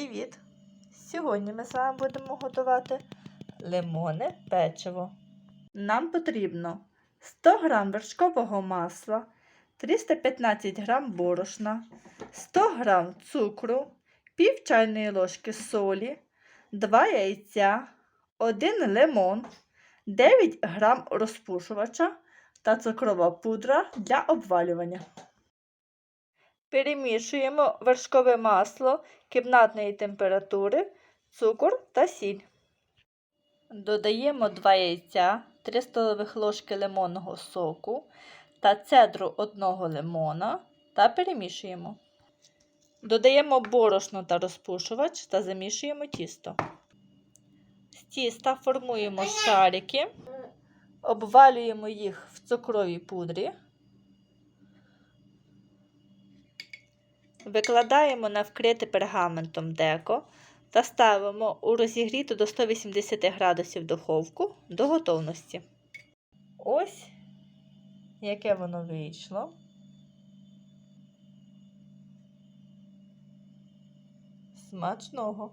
Привіт! Сьогодні ми з вами будемо готувати лимоне печиво. Нам потрібно 100 г вершкового масла, 315 г борошна, 100 г цукру, пів чайної ложки солі, 2 яйця, 1 лимон, 9 г розпушувача та цукрова пудра для обвалювання. Перемішуємо вершкове масло кімнатної температури, цукор та сіль. Додаємо 2 яйця, 3 столових ложки лимонного соку та цедру одного лимона та перемішуємо. Додаємо борошно та розпушувач та замішуємо тісто. З тіста формуємо шарики, обвалюємо їх в цукровій пудрі. Викладаємо на вкрите пергаментом деко та ставимо у розігріту до 180 градусів духовку до готовності. Ось яке воно вийшло. Смачного!